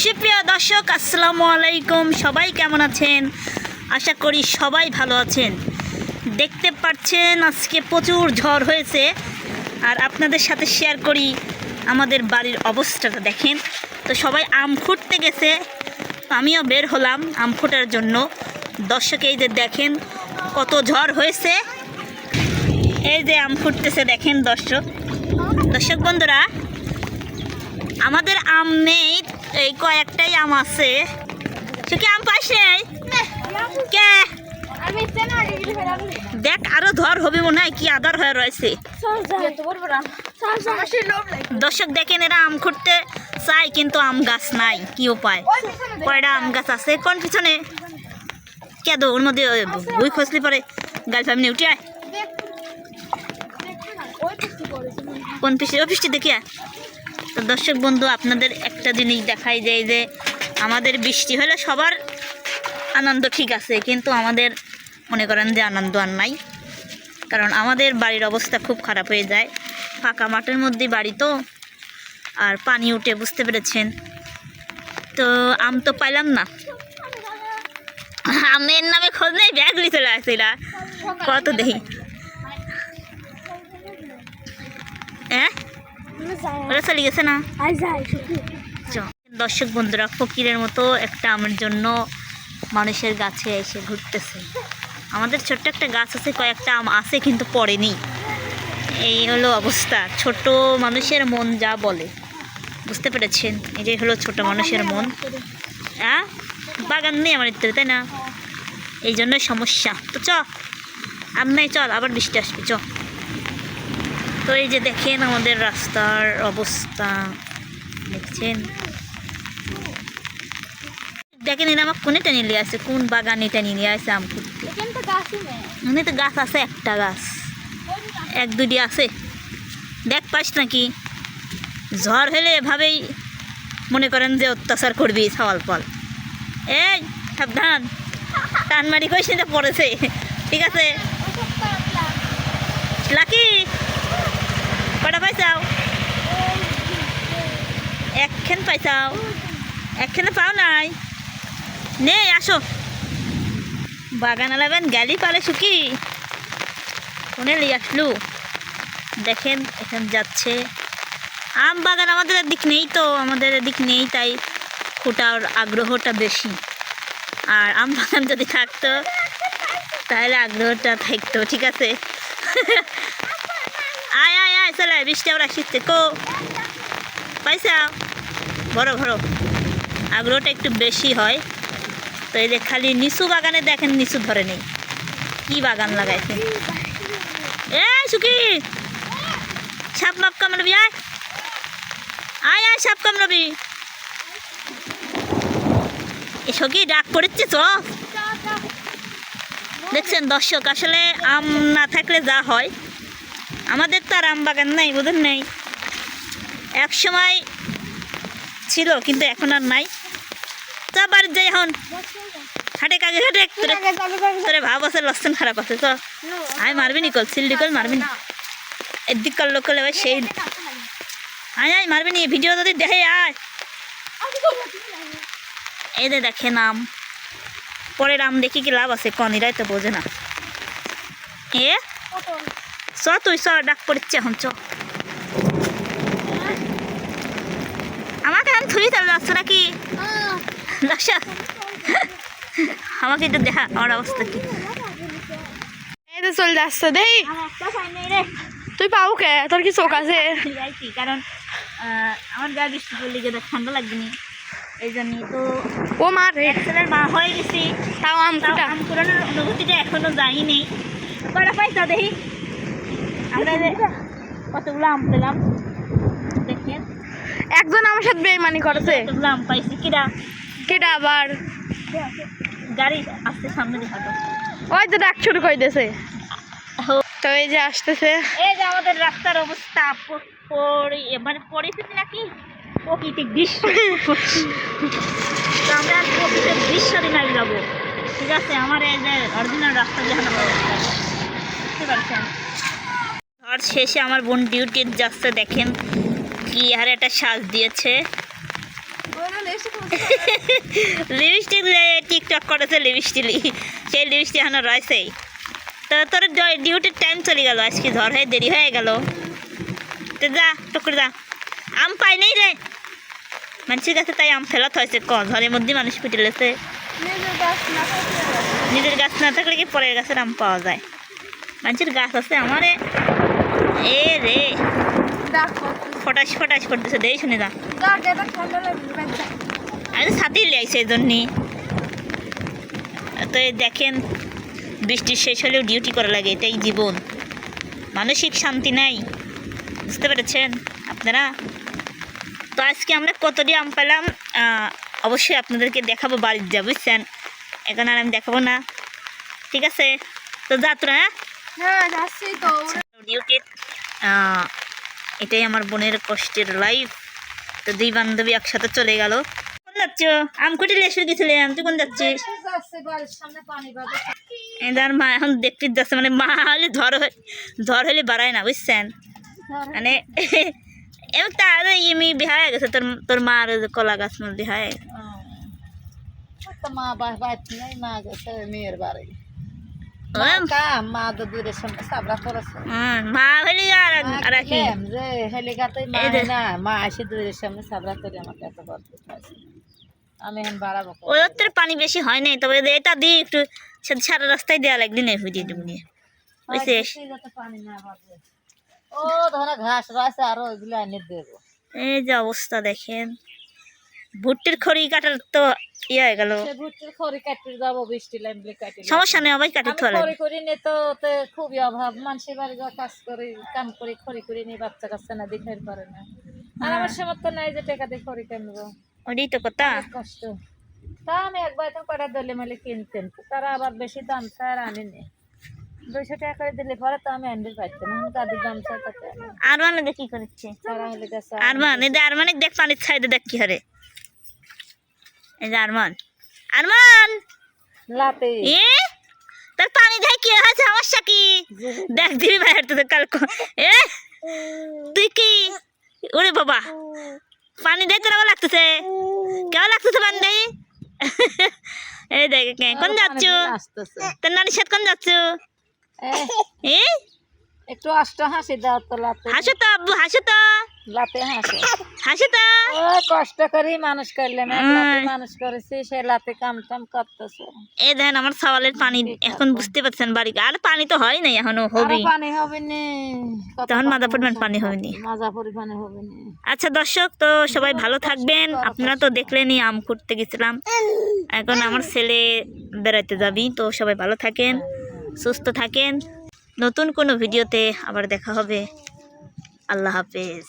সুপ্রিয় দর্শক, আসসালামু আলাইকুম। সবাই কেমন আছেন? আশা করি সবাই ভালো আছেন। দেখতে পাচ্ছেন, আজকে প্রচুর ঝড় হয়েছে। আর আপনাদের সাথে শেয়ার করি আমাদের বাড়ির অবস্থাটা দেখেন। তো সবাই আম খুঁটতে গেছে। আমিও বের হলাম আম খুঁটার জন্য। দর্শক, এই যে দেখেন কত ঝড় হয়েছে। এই যে আম ফুটতেছে দেখেন দর্শক। দর্শক বন্ধুরা, আমাদের আম নেই এই কয়েকটাই আম আছে। সে কি আম নেই কে? দেখ, আরও ধর হবে মনে হয়, কি আদার হয়ে রয়েছে। দর্শক দেখেন, এরা আম খুঁড়তে চাই কিন্তু আম গাছ নাই, কি উপায়? কয়টা আম গাছ আছে? কোন পিছনে? কে দো ওর মধ্যে বই খসলি পরে গাল ফ্যামিলি উঠে আয়। কোন পিসি ও পিসটি দেখি আয়। তো দর্শক বন্ধু, আপনাদের একটা জিনিস দেখাই যায় যে আমাদের বৃষ্টি হলে সবার আনন্দ ঠিক আছে, কিন্তু আমাদের মনে করেন যে আনন্দ আর নাই। কারণ আমাদের বাড়ির অবস্থা খুব খারাপ হয়ে যায়। ফাঁকা মাঠের মধ্যে বাড়ি তো, আর পানি উঠে, বুঝতে পেরেছেন? তো আম তো পাইলাম না। আমের নামে খোঁজ নেই ব্যাগলি চলে আসছিল কত দেখি। হ্যাঁ? ওরা চলে গেছে না। দর্শক বন্ধুরা ফকিরের মতো একটা আমার জন্য মানুষের গাছে এসে ঘুরতেছে। আমাদের ছোট্ট একটা গাছ আছে কয়েকটা আম আছে কিন্তু পড়েনি। এই হলো অবস্থা। ছোট মানুষের মন যা বলে। বুঝতে পেরেছেন? এটাই হলো ছোট মানুষের মন। হ্যাঁ বাগান নেই আমার ইত্যাদি তাই না? এই জন্য সমস্যা। তো চ। আম নাই চল আবার বৃষ্টি আসবে চ। তো এই যে দেখেন আমাদের রাস্তার অবস্থা দেখছেন? দেখেন এরা আমার কোনে টেনে নিয়ে আসে? কোন বাগানে টেনে নিয়ে আসে আম এখানে তো গাছ আছে একটা গাছ। এক দুটি আছে। দেখ পাস নাকি? ঝড় হলে এভাবেই মনে করেন যে অত্যাচার করবি সওয়াল ফল এই সাবধান। টান মারি কইস পড়েছে। ঠিক আছে? লাকি! কটা পাইছাও? একখান পাইছাও। একখানে পাও নাই? নেই আসো। বাগান আলাবেন গালি পালে শুকি কোনে লিয়ে আসলু। দেখেন, এখানে যাচ্ছে। আম বাগান আমাদের দিক নেই তো, আমাদের দিক নেই, তাই খোটার আগ্রহটা বেশি। আর আম বাগান যদি থাকতো, তাহলে আগ্রহটা থাকতো, ঠিক আছে? আয় আয় আয় চলে আয়, বৃষ্টি আবার আসছে কো পাইসা বড় বড় আগ্রহটা একটু বেশি হয়। তো এই যে খালি নিচু বাগানে দেখেন নিচু ধরে নেই কি বাগান লাগাইছে? এ সুকি সাপ মাপ কামড়বি আয় আয় আয় সাপ কামড়বি এ ডাক পড়েছে চ। দেখছেন দর্শক আসলে আম না থাকলে যা হয়। আমাদের তো আর আম বাগান নেই বুঝেন নেই। এক সময় ছিল, কিন্তু এখন আর নাই। তা বাড়ির যাই এখন। হাটে কাজে হাটে তোরে ভাব আছে, লক্ষণ খারাপ আছে, তো। আমি মারবি নি কল সিলডি কল মারবি না। এদিক কল, লোক করলে ভাই সেই আয় আয়, মারবি নি। ভিডিও যদি দেখে, আয়। এই যে দেখে নাম পরের আম দেখি কি লাভ আছে কনিরাই তো বোঝে না। এ? চ তুই চ ডাক পড়ছে এখন চ। আমাকে এখন থুই তাহলে যাচ্ছ নাকি? দর্শক আমাকে একটু দেখা আমার অবস্থা কি? চলে যাচ্ছে দেই। তুই পাও কে? তোর কি চোখ আছে? কারণ আমার গা বৃষ্টি পড়লে গেলে ঠান্ডা লাগবেনি এই জন্য তো ও মা রে। মা হয়ে গেছি। তাও আম তাও কুটা আম কুড়ানোর অনুভূতিটা এখনও যায়নি কটা পাইছা দেখি আমরা কতগুলো আম পেলাম? দেখেন একজন আমার সাথে বেইমানি করেছে। কতগুলো আম পাইছি? কিরা? কেটা আবার? গাড়ি আসতে সামনে দেখা ওই তো ডাক শুরু করে দিয়েছে। তো এই যে আসতেছে। এই যে আমাদের রাস্তার অবস্থা মানে পরিস্থিতি নাকি? প্রকৃতিক দৃশ্য। আমরা প্রকৃতির দৃশ্য দিন আগে যাব। ঠিক আছে আমার এই যে অরিজিনাল রাস্তা যেখানে বুঝতে পারছেন? আর শেষে আমার বোন ডিউটি যাচ্ছে দেখেন কি আর একটা সাজ দিয়েছে। লিপস্টিক টিকটক করেছে লিপস্টিক সেই লিপস্টিক এখনও রয়েছেই। তো তোর ডিউটির টাইম চলে গেল আজকে ঝড় হয়ে দেরি হয়ে গেল। তো যা টুকুর যা। আম পাই নেই রে। মানুষের কাছে তাই আম ফেলত হয়েছে ক? ঝড়ের মধ্যে মানুষ পিটে লেছে। নিজের গাছ না থাকলে নিজের গাছ না থাকলে কি পরের গাছের আম পাওয়া যায়? মানুষের গাছ আছে আমারে। এ রে। দেখো ফটাস ফটাস করতেছে দেই শুনে আমি তো সাথেই এই জন্যই তো এই দেখেন বৃষ্টির শেষ হলেও ডিউটি করা লাগে এটাই জীবন। মানসিক শান্তি নাই বুঝতে পেরেছেন আপনারা? তো আজকে আমরা কতটি আম পেলাম অবশ্যই আপনাদেরকে দেখাবো বাড়ির যা বুঝছেন? এখন আর আমি দেখাবো না। ঠিক আছে? তো যা তোরা হ্যাঁ? হ্যাঁ এটাই আমার বোনের কষ্টের লাইফ তো দুই বান্ধবী একসাথে চলে গেল। কোন যাচ্ছ? আমকুটি লেসে গেছিলাম তুই কোন যাচ্ছিস? এদার মা এখন দেখতে যাচ্ছে মানে মা হলে হয়ে ঝড় হলে বাড়ায় না বুঝছেন? মানে এমন তার ইমি বিহায় গেছে তোর তোর মার কলা গাছ মধ্যে বিহায়। মা বাস মা গেছে মেয়ের বাড়ি। মা? তো দূরের সঙ্গে সাবরা করেছে মা হলে আর আর কি যে হেলিকাতে মা না। মা এসে দূরের সামনে সাবরা করে আমাকে এত বড় আমি এখন বাড়াবো ওই ওর পানি বেশি হয় নাই তবে এটা দিয়ে একটু সারা রাস্তায় দেওয়া লাগলি না হুই দিয়ে নিয়ে। বুঝছে পানি না ও ধরো ঘাস আরও ওইগুলো এনে দেবো। এই যে অবস্থা দেখেন। ভুট্টির খড়ি কাটার তো ইয়ে হয়ে গেল। সমস্যা নেই আবার কাটি আমি খড়ি করি নে তো খুবই অভাব। মানুষের বাড়ি কাজ করি কাম করি খড়ি করি নি বাচ্চা কাচ্চা না দেখাই পারে না আর আমার সামর্থ্য নাই যে টাকা দিয়ে খড়ি কিনবো। ওটাই তো কথা। কষ্ট। তা আমি একবার তো কটা দলে মেলে কিনতেন তারা আবার বেশি দাম চায় আর আনিনি দুইশো টাকা করে দিলে পরে তো আমি আনতে পারতাম তাদের দাম। আর মানে দেখ কি করেছে। আরমান এই যে আরমান দেখ পানির সাইডে দেখ কি হারে এই যে আরমান। আরমান! লাতে। এ? তোর পানি দেখ কি? হয়েছে সমস্যা কি? দেখ দিবি বাইরে তো কাল এ? তুই কি? ওরে বাবা। পানি দেয় তোর লাগতেছে? কেমন লাগতেছে পানি দেয়? এই দেখ কে, কোন যাচ্ছ? তোর নানির সাথে কোন যাচ্ছ? এ? একটু আষ্ট হাসি দাও তো লাতে। হাসো তো আব্বু হাসো তো। লাতে হাসে। হাসো তো। কষ্ট করি মানুষ করলাম এক। লাতে মানুষ করেছি সে লাতে কাম টাম করতেছে। এই দেখেন আমার সওয়ালের পানি এখন বুঝতে পারছেন বাড়ি আর পানি তো হয় নাই এখনও হবে পানি হবে নি। তখন মাদা পানি পরিমাণ পানি হবে নি। মাজা পরিমাণে হবে নি। আচ্ছা দর্শক তো সবাই ভালো থাকবেন। আপনারা তো দেখলেনই আম করতে গেছিলাম। এখন আমার ছেলে বেড়াতে যাবি তো সবাই ভালো থাকেন সুস্থ থাকেন। নতুন কোনো ভিডিওতে আবার দেখা হবে। আল্লাহ হাফেজ।